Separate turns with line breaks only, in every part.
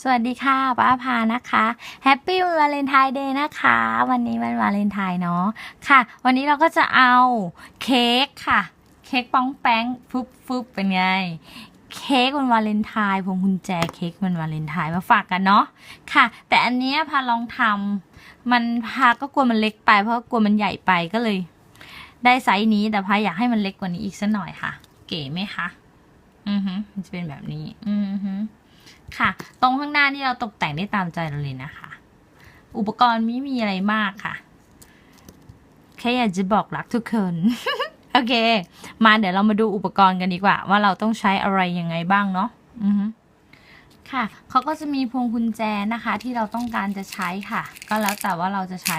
สวัสดีค่ะป้าพานะคะแฮปปี้วันวาเลนไทน์เดย์นะคะ วันนี้วันวาเลนไทน์เนาะค่ะ วันนี้เราก็จะเอาเค้กค่ะ เค้กป้องแป้งฟุบฟุบเป็นไง เค้กวันวาเลนไทน์พวงกุญแจเค้กวันวาเลนไทน์มาฝากกันเนาะค่ะ แต่อันเนี้ยพาลองทำมันพาก็กลัวมันเล็กไป เพราะกลัวมันใหญ่ไปก็เลย ได้ไซส์นี้แต่พาอยากให้มันเล็กกว่านี้อีกสักหน่อยค่ะ เก๋ไหมคะอือฮึมันจะเป็นแบบนี้ อือฮึ ค่ะ ตรงข้างหน้านี่เราตกแต่งได้ตามใจเราเลยนะคะ อุปกรณ์ไม่มีอะไรมากค่ะ แค่อยากจะบอกรักทุกคน โอเค มาเดี๋ยวเรามาดูอุปกรณ์กันดีกว่า ว่าเราต้องใช้อะไรยังไงบ้างเนาะอือค่ะเขาก็จะมีพวงกุญแจนะคะ ที่เราต้องการจะใช้ค่ะ ก็แล้วแต่ว่าเราจะใช้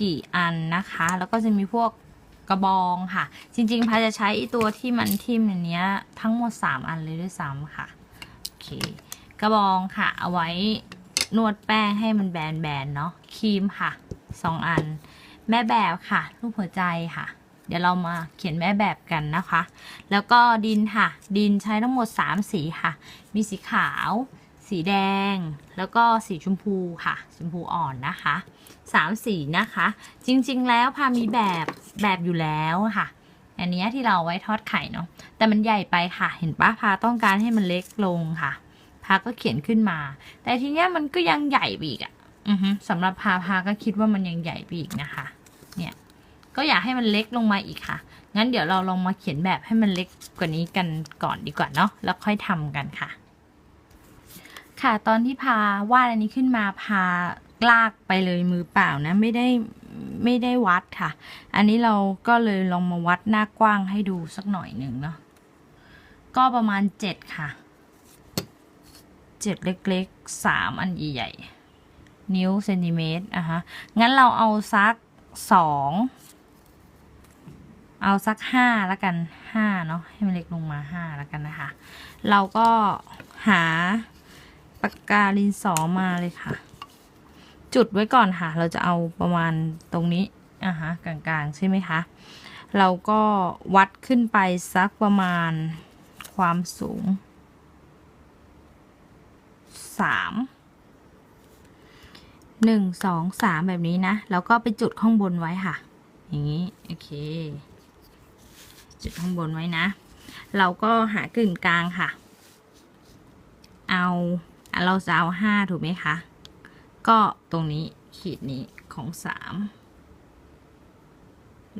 กี่อันนะคะ แล้วก็จะมีพวกกระบองค่ะ จริงๆพาจะใช้ตัวที่มันทิ่มอันเนี้ยทั้งหมด 3 อันเลยด้วยซ้ำค่ะ โอเค กระบองค่ะ เอาไว้นวดแป้งให้มันแบนๆเนาะครีมค่ะสองอัน แม่แบบค่ะรูปหัวใจค่ะ เดี๋ยวเรามาเขียนแม่แบบกันนะคะ แล้วก็ดินค่ะ ดินใช้ทั้งหมด 3 สีค่ะ มีสีขาว สีแดง แล้วก็สีชมพูค่ะ ชมพูอ่อนนะคะสามสีนะคะ จริงๆ แล้วพามีแบบแบบอยู่แล้วค่ะ อันนี้ที่เราเอาไว้ทอดไข่เนาะแต่มันใหญ่ไปค่ะ เห็นปะพาต้องการให้มันเล็กลงค่ะ พาก็เขียนขึ้นมา แต่ทีเนี้ยมันก็ยังใหญ่ไปอีกอะ่ะสำหรับพาพาก็คิดว่ามันยังใหญ่ไปอีกนะคะ เนี่ย ก็อยากให้มันเล็กลงมาอีกค่ะ งั้นเดี๋ยวเราลองมาเขียนแบบให้มันเล็กกว่านี้กันก่อนดีกว่าเนาะ แล้วค่อยทำกันค่ะ ค่ะ ตอนที่พาวาดอันนี้ขึ้นมาพาลากไปเลยมือเปล่านะ ไม่ได้ไม่ได้วัดค่ะ อันนี้เราก็เลยลองมาวัดหน้ากว้างให้ดูสักหน่อยหนึ่งเนาะ ก็ประมาณเจ็ดค่ะ เจ็ดเล็กๆสามอันใหญ่ๆ นิ้วเซนติเมตรอะฮะ งั้นเราเอาสักสองเอาสักห้าแล้วกันห้าเนาะให้มันเล็กลงมาห้าแล้วกันนะคะ เราก็หาปากกาลินสอมาเลยค่ะ จุดไว้ก่อนค่ะ เราจะเอาประมาณตรงนี้อะฮะกลางๆ ใช่ไหมคะ เราก็วัดขึ้นไปสักประมาณความสูง สามหนึ่งสองสามแบบนี้นะ แล้วก็ไปจุดข้างบนไว้ค่ะ อย่างนี้ โอเค จุดข้างบนไว้นะ เราก็หากึ่งกลางค่ะ เอาเราจะเอาห้าถูกไหมคะ ก็ตรงนี้ขีดนี้ของสาม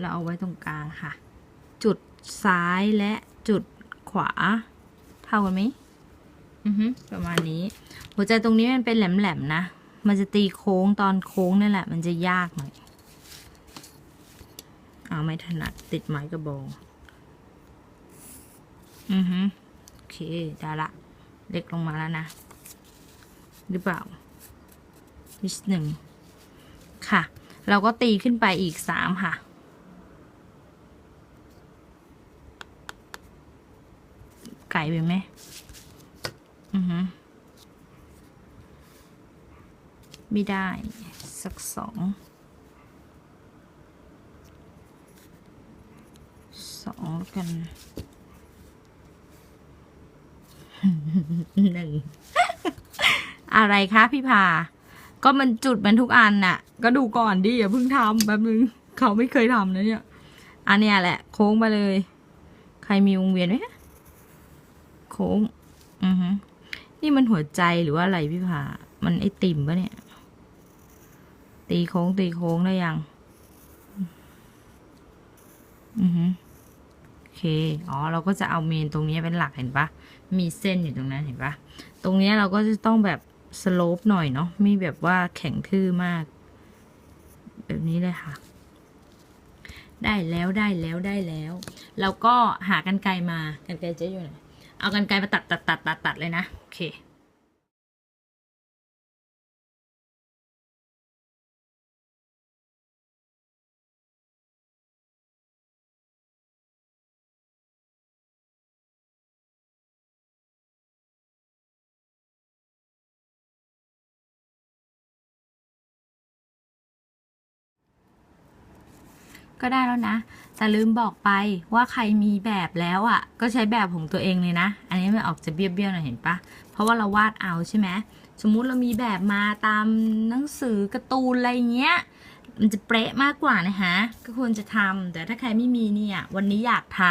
เราเอาไว้ตรงกลางค่ะ จุดซ้ายและจุดขวา เท่ากันไหม ประมาณนี้ หัวใจตรงนี้มันเป็นแหลมๆนะ มันจะตีโค้งตอนโค้งนั่นแหละ มันจะยากหน่อย เอาไม่ถนัดติดไม้กระบอง อือฮึโอเคได้ละ เล็กลงมาแล้วนะ หรือเปล่านิดหนึ่ง ค่ะ เราก็ตีขึ้นไปอีกสามค่ะไก่ไปไหม อือฮึไม่ได้ สักสองสองแล้วกันหนึ่งอะไรคะพี่พา ก็มันจุดมันทุกอันน่ะ ก็ดูก่อนดิอย่าเพิ่งทำแป๊บนึงเขาไม่เคยทำนะเนี่ยอันเนี้ยแหละ โค้งไปเลย ใครมีวงเวียนไหมคะโค้งอือฮึ นี่มันหัวใจหรือว่าอะไรพี่พามันไอติ่มปะเนี่ย ตีโค้งตีโค้งได้ยัง อือฮึโอเค อ๋อ เราก็จะเอาเมนตรงนี้เป็นหลักเห็นปะ มีเส้นอยู่ตรงนั้นเห็นปะ ตรงนี้เราก็จะต้องแบบสโลปหน่อยเนาะ ไม่แบบว่าแข็งทื่อมาก แบบนี้เลยค่ะ ได้แล้วได้แล้วได้แล้ว แล้วก็หากันไกรมา กันไกรเจ๊อยู่ไหน เอากันไกรมาตัดตัดตัดตัดตัดเลยนะ โอเคก็ได้แล้วนะ แต่ลืมบอกไปว่าใครมีแบบแล้วอะ่ะ ก็ใช้แบบของตัวเองเลยนะ อันนี้มันออกจะเบี้ยวๆหน่อยเห็นปะเพราะว่าเราวาดเอาใช่ไหมสมมุติเรามีแบบมาตามหนังสือการ์ตูนอะไรเงี้ยมันจะเป๊ะมากกว่านะคะก็ควรจะทำแต่ถ้าใครไม่มีเนี่ยวันนี้อยากท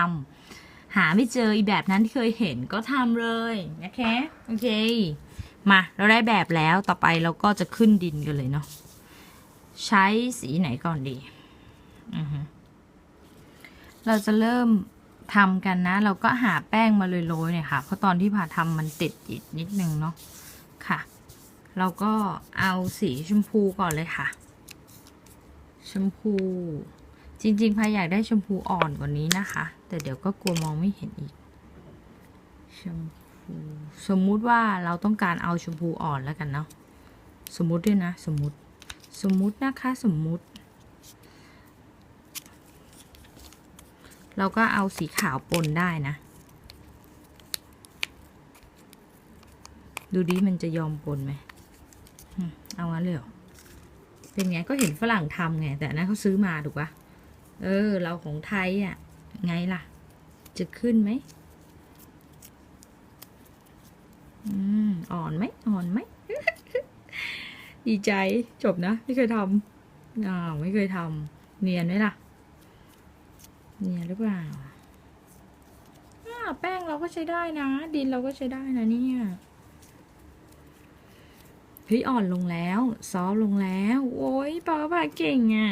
ำหาไม่เจออีแบบนั้นที่เคยเห็นก็ทำเลยนะคะโอเคมาเราได้แบบแล้วต่อไปเราก็จะขึ้นดินกันเลยเนาะใช้สีไหนก่อนดีอือฮึ เราจะเริ่มทำกันนะ เราก็หาแป้งมาโรยๆเนี่ยค่ะ เพราะตอนที่ผ่าทำมันติดติดนิดนึงเนาะค่ะ เราก็เอาสีชมพูก่อนเลยค่ะ ชมพู จริงๆพายอยากได้ชมพูอ่อนกว่านี้นะคะ แต่เดี๋ยวก็กลัวมองไม่เห็นอีก ชมพูสมมุติว่าเราต้องการเอาชมพูอ่อนแล้วกันเนาะสมมุติด้วยนะ สมมุติ สมมุตินะคะ สมมุติ เราก็เอาสีขาวปนได้นะ ดูดิมันจะยอมปนไหมเอางั้นเลยเหรอเป็นไงก็เห็นฝรั่งทำไง แต่นั้นเขาซื้อมาถูกปะเออ เราของไทยอะ ไงล่ะ จะขึ้นไหมอืมอ่อนไหมอ่อนไหม ดีใจจบนะ ไม่เคยทำอ้าวไม่เคยทำเนียนไหมล่ะ เนี่ยหรือเปล่าแป้งเราก็ใช้ได้นะ ดินเราก็ใช้ได้นะเนี่ยเฮ้ยอ่อนลงแล้ว ซอฟลงแล้ว โอ้ยป้าป้าเก่งอะ่ะ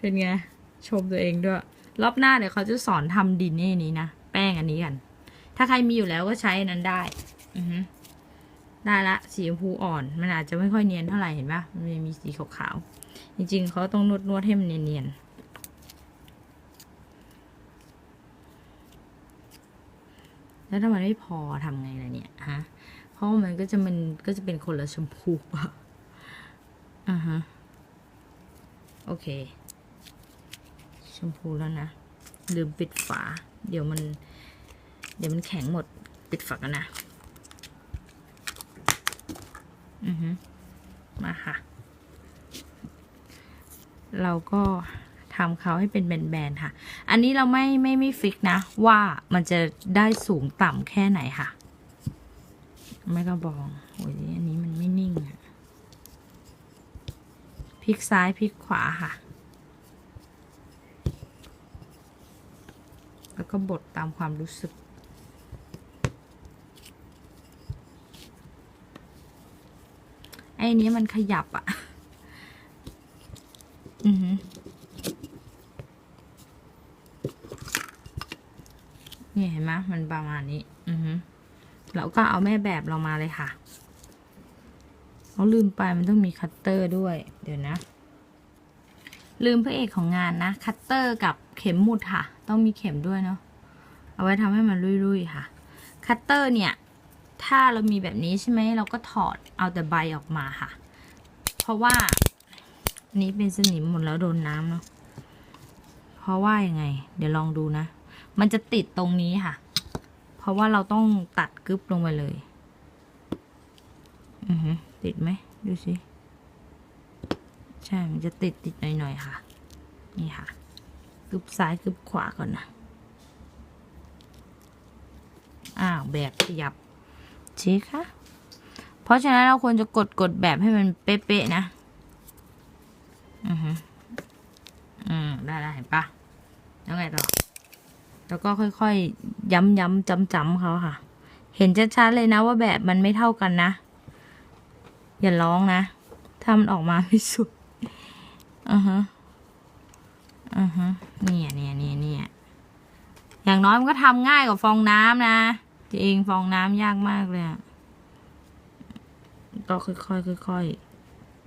เป็นไง ชมตัวเองด้วย รอบหน้าเดี๋ยวเขาจะสอนทำดินนี่นี้นะ แป้งอันนี้กัน ถ้าใครมีอยู่แล้วก็ใช้นั้นได้ อือฮึได้ละ สีชมพูอ่อน มันอาจจะไม่ค่อยเนียนเท่าไหร่เห็นปะมันมีสีขาวๆ จริงๆ เขาต้องนวดนวดให้มันเนียนๆ แล้วถ้ามันไม่พอทำไงล่ะเนี่ยฮะเพราะมันก็จะมันก็จะเป็นคนละชมพูอะอ่าฮะโอเค ชมพูแล้วนะลืมปิดฝา เดี๋ยวมัน เดี๋ยวมันแข็งหมดปิดฝากันนะอือฮึมาค่ะ เราก็ ทำเขาให้เป็นแบนๆค่ะ อันนี้เราไม่ไม่ไม่ฟิกนะ ว่ามันจะได้สูงต่ำแค่ไหนค่ะ ไม่กระบองโอ้ยอันนี้มันไม่นิ่งอะพลิกซ้ายพลิกขวาค่ะ แล้วก็บดตามความรู้สึกไอ้นี้มันขยับอะอือหือ นี่เห็นไหมมันประมาณนี้ อือแล้วก็เอาแม่แบบเรามาเลยค่ะเราลืมไปมันต้องมีคัตเตอร์ด้วย เดี๋ยวนะ ลืมพระเอกของงานนะ คัตเตอร์กับเข็มหมุดค่ะ ต้องมีเข็มด้วยเนาะ เอาไว้ทำให้มันรุ่ยๆค่ะ คัตเตอร์เนี่ย ถ้าเรามีแบบนี้ใช่ไหม เราก็ถอดเอาแต่ใบออกมาค่ะ เพราะว่านนี้เป็นสนิมหมดแล้วโดนน้ำเนาะ เพราะว่ายังไง เดี๋ยวลองดูนะ มันจะติดตรงนี้ค่ะ เพราะว่าเราต้องตัดกึบลงไปเลย อือฮึติดไหมดูสิ ใช่ มันจะติดติดหน่อยๆค่ะ นี่ค่ะกึบซ้ายกึบขวาก่อนนะอ้าวแบบขยับชี้ค่ะ เพราะฉะนั้นเราควรจะกดกดแบบให้มันเป๊ะๆนะ อือฮึอืมได้แล้เห็นปะแล้วไงต่อ แล้วก็ค่อยๆ ย้ำย้ำจำๆเขาค่ะ เห็นชัดๆเลยนะว่าแบบมันไม่เท่ากันนะ อย่าร้องนะถ้ามันออกมาไม่สุดอือฮะอือฮะเนี่ยเนี่ยเนี่ยเนี่ยอย่างน้อยมันก็ทำง่ายกว่าฟองน้ำนะจริงฟองน้ำยากมากเลยก็ค่อยๆค่อย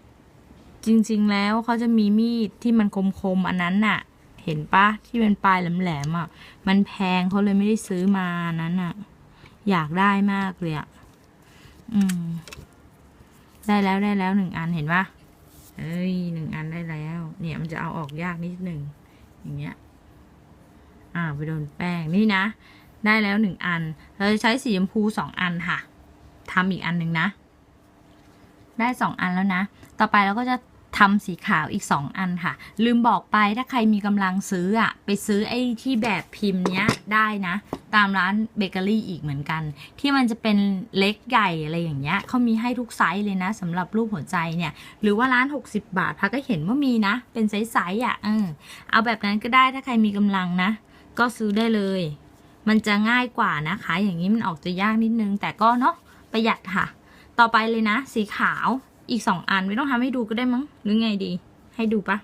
ๆจริง ๆ แล้วเขาจะมีมีดที่มันคมๆอันนั้นน่ะ เห็นปะที่เป็นปลายแหลมๆอะ มันแพงเขาเลยไม่ได้ซื้อมานนั้นอะ อยากได้มากเลยอะ อืม ได้แล้วได้แล้วหนึ่งอันเห็นปะเอ้ยหนึ่งอันได้แล้ว เนี่ยมันจะเอาออกยากนิดหนึ่งอย่างเงี้ย อ่าไปโดนแป้งนี่นะ ได้แล้วหนึ่งอัน เราจะใช้สีชมพูสองอันค่ะทำอีกอันหนึ่งนะ ได้สองอันแล้วนะ ต่อไปเราก็จะ ทำสีขาวอีก 2 อันค่ะ ลืมบอกไปถ้าใครมีกำลังซื้ออะไปซื้อไอ้ที่แบบพิมพ์เนี้ยได้นะ ตามร้านเบเกอรี่อีกเหมือนกัน ที่มันจะเป็นเล็กใหญ่อะไรอย่างเงี้ยเขามีให้ทุกไซส์เลยนะสำหรับรูปหัวใจเนี่ย หรือว่าร้าน 60 บาทพักก็เห็นว่ามีนะ เป็นไซส์ๆอะเออเอาแบบนั้นก็ได้ถ้าใครมีกำลังนะ ก็ซื้อได้เลย มันจะง่ายกว่านะคะ อย่างนี้มันออกจะยากนิดนึง แต่ก็เนาะประหยัดค่ะ ต่อไปเลยนะ สีขาว อีกสองอันไม่ต้องทำให้ดูก็ได้มั้งหรือไงดี ให้ดูปะ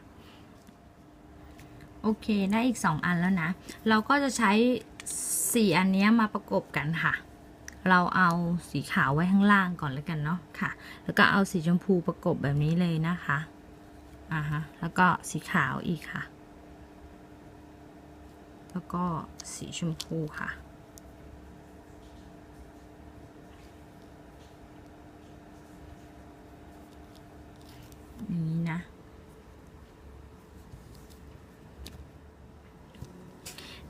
โอเคได้อีกสองอันแล้วนะ เราก็จะใช้สี่อันนี้มาประกบกันค่ะ เราเอาสีขาวไว้ข้างล่างก่อนแล้วกันเนาะค่ะ แล้วก็เอาสีชมพูประกบแบบนี้เลยนะคะอ่าฮะแล้วก็สีขาวอีกค่ะ แล้วก็สีชมพูค่ะ อย่างนี้นะ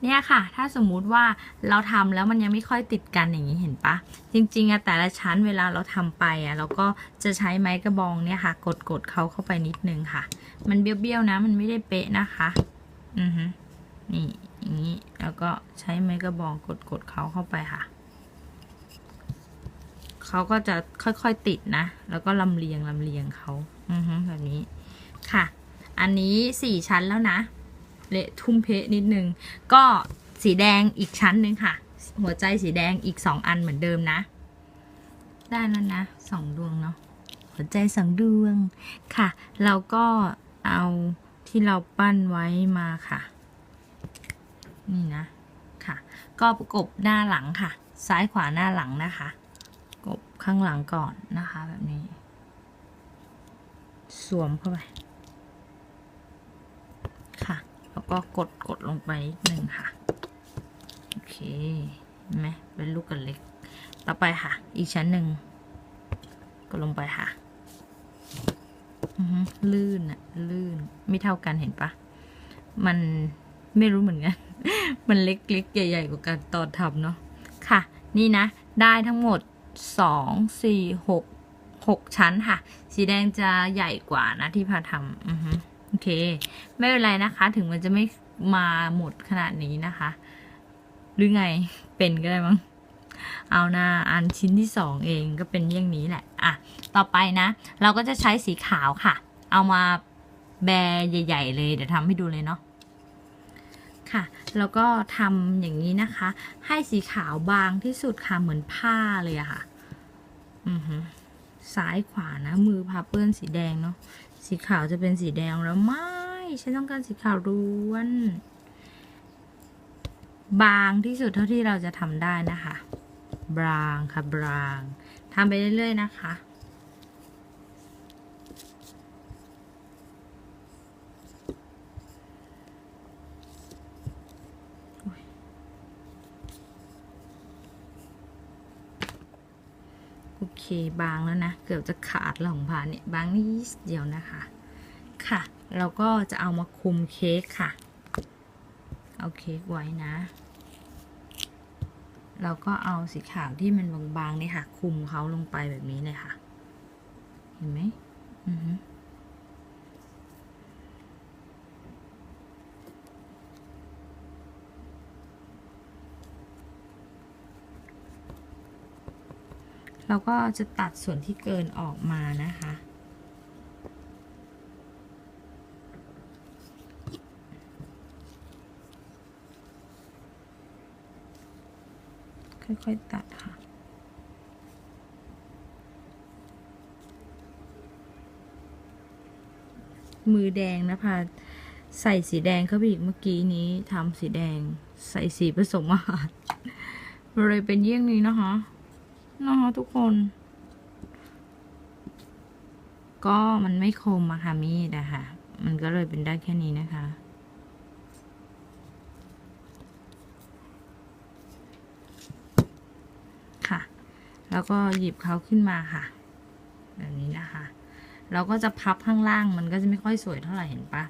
เนี่ยค่ะ ถ้าสมมุติว่าเราทำแล้วมันยังไม่ค่อยติดกันอย่างนี้เห็นปะ จริงๆอะแต่ละชั้นเวลาเราทำไปอะเราก็จะใช้ไม้กระบองเนี่ยค่ะกดกดๆเขาเข้าไปนิดนึงค่ะ มันเบี้ยวๆนะ มันไม่ได้เป๊ะนะคะ อือฮึนี่อย่างนี้ แล้วก็ใช้ไม้กระบองกดกดๆเขาเข้าไปค่ะ เขาก็จะค่อยๆติดนะ แล้วก็ลำเลียงลำเลียงเขาอือฮึแบบนี้ค่ะ อันนี้สี่ชั้นแล้วนะ เละทุ่มเพะนิดนึง ก็สีแดงอีกชั้นหนึ่งค่ะ หัวใจสีแดงอีกสองอันเหมือนเดิมนะ ได้แล้วนะสองดวงเนาะหัวใจสองดวงค่ะ เราก็เอาที่เราปั้นไว้มาค่ะ นี่นะค่ะ ก็ประกบหน้าหลังค่ะ ซ้ายขวาหน้าหลังนะคะ กบข้างหลังก่อนนะคะแบบนี้ สวมเข้าไป ค่ะ แล้วก็กดกดลงไปนิดนึงค่ะ โอเคเห็นไหมเป็นลูกกันเล็ก ต่อไปค่ะ อีกชั้นหนึ่งกดลงไปค่ะลื่นอะลื่นไม่เท่ากันเห็นปะมันไม่รู้เหมือนกัน มันเล็กๆใหญ่ๆกว่ากันตอนทำเนาะค่ะ นี่นะ ได้ทั้งหมด สองสี่หกหกชั้นค่ะ สีแดงจะใหญ่กว่านะที่พาทำโอเค ไม่เป็นไรนะคะ ถึงมันจะไม่มาหมดขนาดนี้นะคะ หรือไงเป็นก็ได้มั้งเอาหน้าอันชิ้นที่สองเองก็เป็นอย่างนี้แหละอะต่อไปนะ เราก็จะใช้สีขาวค่ะ เอามาแบใหญ่ ๆ เลย เดี๋ยวทำให้ดูเลยเนาะค่ะ แล้วก็ทำอย่างนี้นะคะ ให้สีขาวบางที่สุดค่ะเหมือนผ้าเลยอะค่ะ ซ้ายขวานะ มือพาเปื้อนสีแดงเนาะสีขาวจะเป็นสีแดงแล้วไม่ฉันต้องการสีขาวล้วน บางที่สุดเท่าที่เราจะทำได้นะคะ บางค่ะบางทำไปเรื่อยๆนะคะ บางแล้วนะ เกือบจะขาดแล้วของพาเนี่ยบางนิดเดียวนะคะ ค่ะ เราก็จะเอามาคุมเค้กค่ะ เอาเค้กไว้นะ เราก็เอาสีขาวที่มันบางๆเนี่ยค่ะ คุมเขาลงไปแบบนี้เลยค่ะ เห็นไหมอือ เราก็จะตัดส่วนที่เกินออกมานะคะ ค่อยๆตัดค่ะมือแดงนะพาใส่สีแดงเข้าไปอีกเมื่อกี้นี้ทำสีแดง ใส่สีผสมอาหารเลยเป็นเยี่ยงนี้นะคะ นะคะทุกคน ก็มันไม่คมอะค่ะมีดอะค่ะ มันก็เลยเป็นได้แค่นี้นะคะ ค่ะ แล้วก็หยิบเขาขึ้นมาค่ะ แบบนี้นะคะ เราก็จะพับข้างล่างมันก็จะไม่ค่อยสวยเท่าไหร่เห็นปะ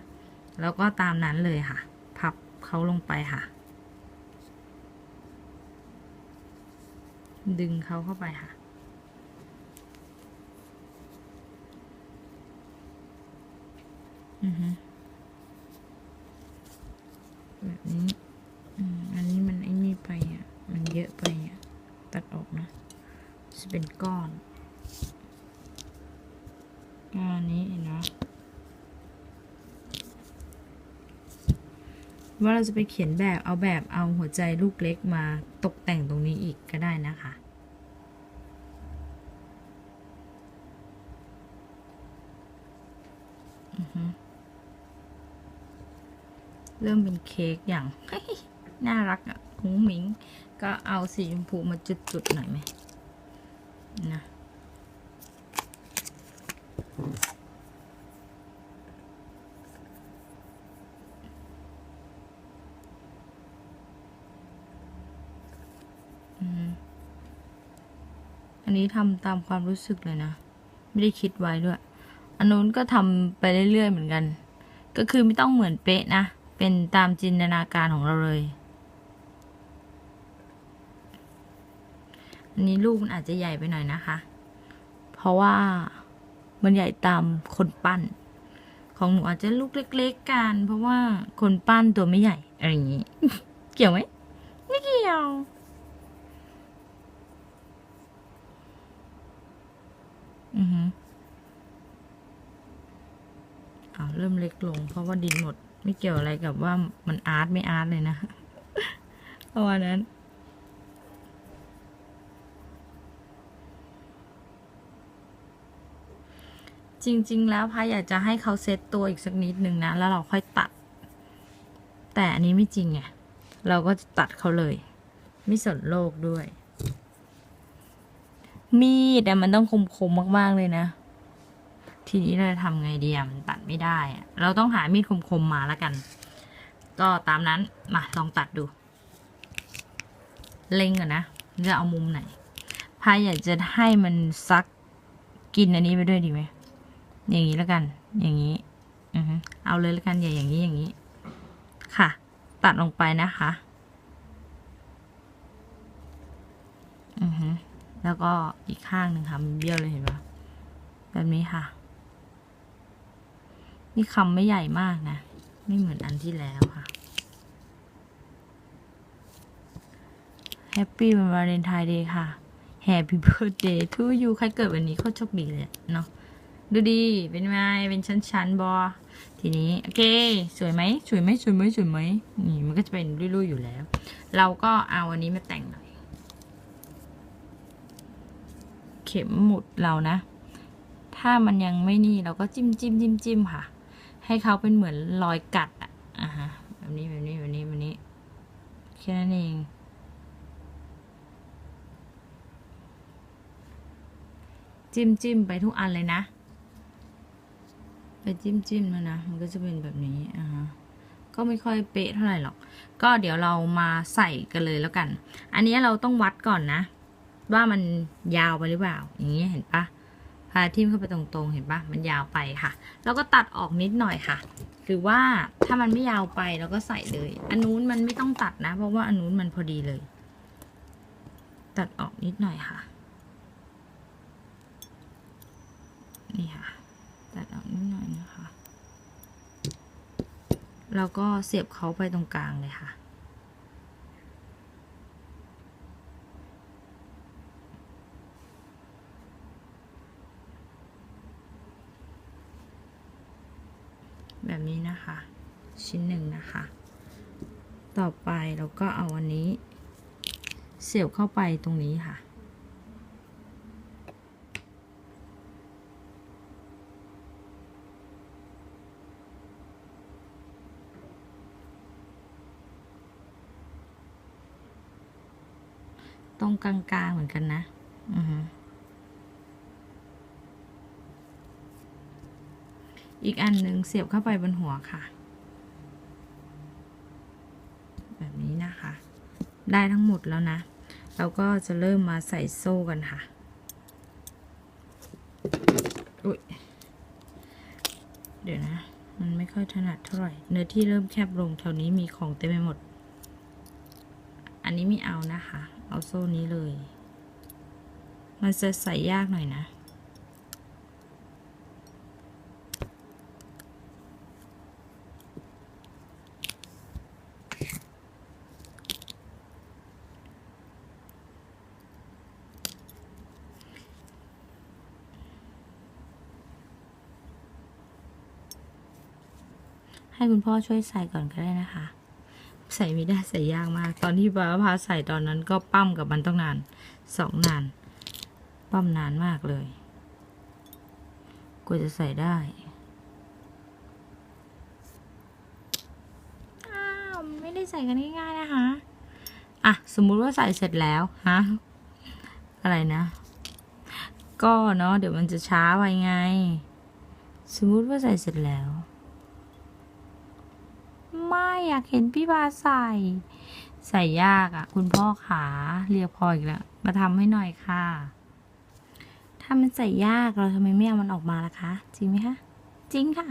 แล้วก็ตามนั้นเลยค่ะ พับเขาลงไปค่ะ ดึงเขาเข้าไปค่ะ อือฮึแบบนี้อืมอันนี้มันไอ้นี่ไปอะ มันเยอะไปอะ ตัดออกนะ จะเป็นก้อนอันนี้เนาะ ว่าเราจะไปเขียนแบบเอาแบบเอาหัวใจลูกเล็กมาตกแต่งตรงนี้อีกก็ได้นะคะ เริ่มเป็นเค้กอย่าง น่ารักอะ่ะมุ้งมิง ก็เอาสีชมพูมาจุดๆหน่อยไหมนะ อันนี้ทำตามความรู้สึกเลยนะ ไม่ได้คิดไว้ด้วย อันนู้นก็ทำไปเรื่อยๆเหมือนกัน ก็คือไม่ต้องเหมือนเป๊ะนะ เป็นตามจินตนาการของเราเลย อันนี้ลูกมันอาจจะใหญ่ไปหน่อยนะคะ เพราะว่ามันใหญ่ตามคนปั้น ของหนูอาจจะลูกเล็ก ๆกัน เพราะว่าคนปั้นตัวไม่ใหญ่อะไรอย่างนี้ เกี่ยวไหมไม่เกี่ยว อือฮึอ่าเริ่มเล็กลง เพราะว่าดินหมด ไม่เกี่ยวอะไรกับว่ามันอาร์ตไม่อาร์ตเลยนะเพราะว่านั้นจริง ๆ แล้วพายอยากจะให้เขาเซตตัวอีกสักนิดนึงนะ แล้วเราค่อยตัด แต่อันนี้ไม่จริงไงเราก็จะตัดเขาเลย ไม่สนโลกด้วย มีดแต่มันต้องคมๆมากๆเลยนะ ทีนี้เราจะทำไงดีอะมันตัดไม่ได้อะเราต้องหามีดคมๆมาแล้วกัน ก็ตามนั้นมาลองตัดดู เล็งก่อนนะจะเอามุมไหนพายอยากจะให้มันซักกินอันนี้ไปด้วยดีไหมอย่างนี้แล้วกัน อย่างนี้อือฮึเอาเลยแล้วกันอย่าอย่างนี้อย่างนี้ ค่ะ ตัดลงไปนะคะ อือฮึ แล้วก็อีกข้างหนึ่งค่ะมันเบี้ยวเลยเห็นปะแบบนี้ค่ะ นี่คำไม่ใหญ่มากนะ ไม่เหมือนอันที่แล้วค่ะ Happy วันวาเลนไทน์เดย์ค่ะ Happy Birthday to you ใครเกิดวันนี้เขาโชคดีเลยเนาะดูดี เป็นไง เป็นชั้นๆบอ ทีนี้ โอเค สวยไหม สวยไหม สวยไหม สวยไหม นี่ มันก็จะเป็นรุ่ยๆอยู่แล้ว เราก็เอาอันนี้มาแต่งหน่อย เข็มหมุดเรานะ ถ้ามันยังไม่นี่เราก็จิ้มจิ้มจิ้มจิ้มค่ะ ให้เขาเป็นเหมือนรอยกัดอะอ่าฮะแบบนี้แบบนี้แบบนี้แบบนี้แค่นั้นเองจิ้มจิ้มไปทุกอันเลยนะ ไปจิ้มจิ้มแล้วนะ มันก็จะเป็นแบบนี้อ่าฮะก็ไม่ค่อยเป๊ะเท่าไหร่หรอก ก็เดี๋ยวเรามาใส่กันเลยแล้วกัน อันนี้เราต้องวัดก่อนนะ ว่ามันยาวไปหรือเปล่า อย่างนี้ยเห็นปะพาทิ่มเข้าไปตรงๆ เห็นปะมันยาวไปค่ะ แล้วก็ตัดออกนิดหน่อยค่ะ คือว่าถ้ามันไม่ยาวไปเราก็ใส่เลย อันนู้นมันไม่ต้องตัดนะ เพราะว่าอันนู้นมันพอดีเลย ตัดออกนิดหน่อยค่ะ นี่ค่ะ ตัดออกนิดหน่อยนะคะ แล้วก็เสียบเขาไปตรงกลางเลยค่ะ แบบนี้นะคะ ชิ้นหนึ่งนะคะ ต่อไปเราก็เอาอันนี้ เสียบเข้าไปตรงนี้ค่ะ ตรงกลางๆเหมือนกันนะ อือฮึ อีกอันหนึ่งเสียบเข้าไปบนหัวค่ะ แบบนี้นะคะ ได้ทั้งหมดแล้วนะ เราก็จะเริ่มมาใส่โซ่กันค่ะอุ๊ยเดี๋ยวนะ มันไม่ค่อยถนัดเท่าไหร่ เนื้อที่เริ่มแคบลงแถวนี้มีของเต็มไปหมด อันนี้ไม่เอานะคะ เอาโซ่นี้เลย มันจะใส่ยากหน่อยนะ ให้คุณพ่อช่วยใส่ก่อนก็ได้นะคะ ใส่ไม่ได้ใส่ยากมาก ตอนที่ป้าพาใส่ตอนนั้นก็ปั้มกับมันต้องนานสองนาน ปั้มนานมากเลยกว่าจะใส่ได้อ้าวไม่ได้ใส่กันง่ายๆนะคะอะสมมุติว่าใส่เสร็จแล้วฮะอะไรนะ ก็เนาะเดี๋ยวมันจะช้าไปไง สมมุติว่าใส่เสร็จแล้ว ไม่ อยากเห็นพี่บาใส่ ใส่ยากอะ่ะ คุณพ่อขาเรียกพออีกแล้วมาทำให้หน่อยค่ะ ถ้ามันใส่ยากเราทำไมไม่เอามันออกมาล่ะคะ จริงไหมคะ จริงค่ะ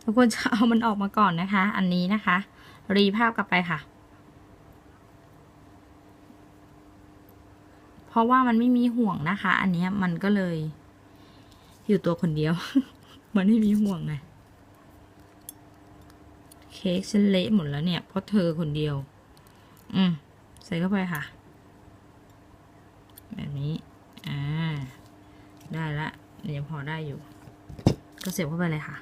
เราควรจะเอามันออกมาก่อนนะคะ อันนี้นะคะ รีภาพกลับไปค่ะ เพราะว่ามันไม่มีห่วงนะคะ อันเนี้ยมันก็เลย อยู่ตัวคนเดียว มันไม่มีห่วงไง เค้กฉันเละหมดแล้วเนี่ย เพราะเธอคนเดียว อืม ใส่เข้าไปค่ะ แบบนี้ อ่า ได้ละยังพอได้อยู่ ก็เสียบเข้าไปเลยค่ะ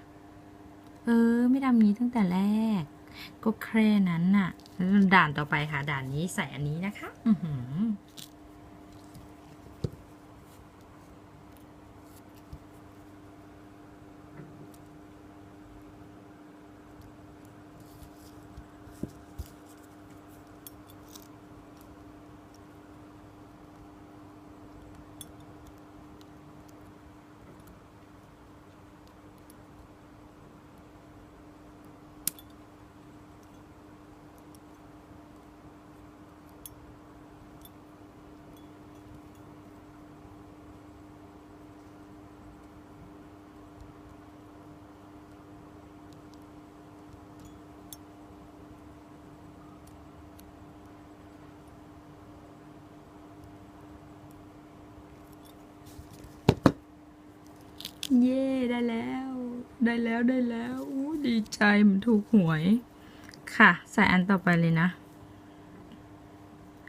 เออ ไม่ทำงี้ตั้งแต่แรก ก็แค่นั้นน่ะ แล้วด่านต่อไปค่ะ ด่านนี้ใส่อันนี้นะคะ อือหือ เย่ ได้แล้ว ได้แล้วได้แล้วดีใจเหมันถูกหวย ค่ะ ใส่อันต่อไปเลยนะ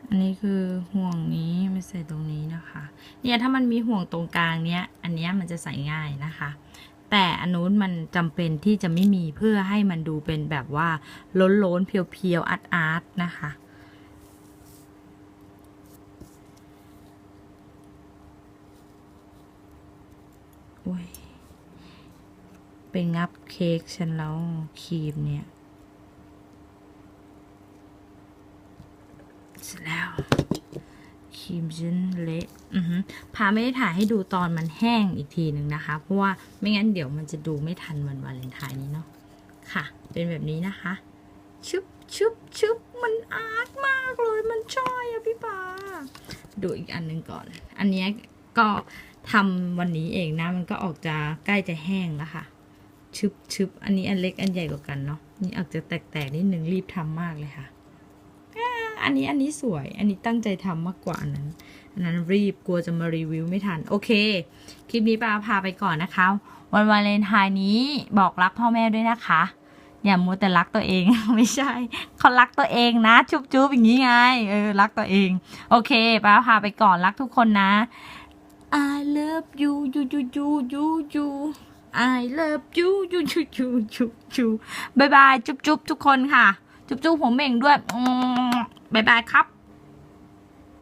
อันนี้คือห่วงนี้ไม่ใส่ตรงนี้นะคะ เนี่ยถ้ามันมีห่วงตรงกลางเนี้ย อันเนี้ยมันจะใส่ง่ายนะคะ แต่อันนู้นมันจำเป็นที่จะไม่มีเพื่อให้มันดูเป็นแบบว่าล้นล้นๆเพียวๆอาร์ตอาร์ตนะคะโอ้ย เป็นงับเค้กฉันแล้วครีมเนี่ยเสร็จแล้วครีมฉันเละอือหือพาไม่ได้ถ่ายให้ดูตอนมันแห้งอีกทีหนึ่งนะคะ เพราะว่าไม่งั้นเดี๋ยวมันจะดูไม่ทันวันวาเลนไทน์นี้เนาะค่ะ เป็นแบบนี้นะคะ ชุบชุบชุบมันอาร์ตมากเลยมันช่อยอะพี่ปาดูอีกอันหนึ่งก่อน อันนี้ก็ทำวันนี้เองนะ มันก็ออกจะใกล้จะแห้งแล้วค่ะ ชึบชึบอันนี้อันเล็กอันใหญ่กว่ากันเนาะนี่อาจจะแตกๆนิดนึงรีบทำมากเลยค่ะอันนี้อันนี้สวย อันนี้ตั้งใจทำมากกว่าอันนั้น อันนั้นรีบกลัวจะมารีวิวไม่ทัน โอเค คลิปนี้ปาพาไปก่อนนะคะ วันวาเลนไทน์นี้บอกรักพ่อแม่ด้วยนะคะ อย่ามัวแต่รักตัวเอง ไม่ใช่ เขารักตัวเองนะ จุบจุบอย่างนี้ไง เออ รักตัวเอง โอเคป้าพาไปก่อนรักทุกคนนะ I love you you you you you you I love you you you you you you บายบายจุ๊บจุ๊บทุกคนค่ะ จุ๊บจุ๊บผมเม่งด้วยบายบายครับ